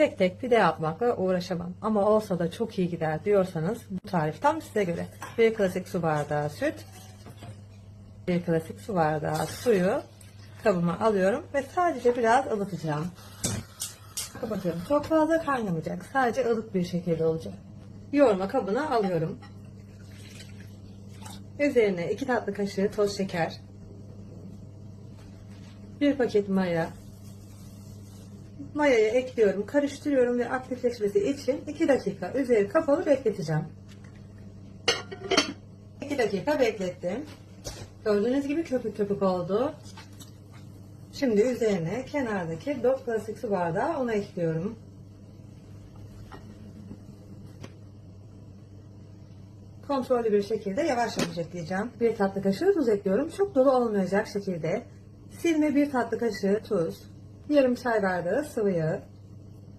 tek tek pide yapmakla uğraşamam. Ama olsa da çok iyi gider diyorsanız bu tarif tam size göre. Bir klasik su bardağı süt, bir klasik su bardağı suyu kabıma alıyorum ve sadece biraz ılıtacağım. Kapatıyorum. Çok fazla kaynamayacak. Sadece ılık bir şekilde olacak. Yoğurma kabına alıyorum. Üzerine 2 tatlı kaşığı toz şeker, 1 paket maya, mayayı ekliyorum, karıştırıyorum ve aktifleşmesi için 2 dakika üzeri kapalı bekleteceğim. 2 dakika beklettim. Gördüğünüz gibi köpük köpük oldu. Şimdi üzerine kenardaki 4 klasik su bardağı onu ekliyorum. Kontrollü bir şekilde yavaş yavaş ekleyeceğim. Bir tatlı kaşığı tuz ekliyorum. Çok dolu olmayacak şekilde. Silme bir tatlı kaşığı tuz. Yarım çay bardağı sıvı yağ.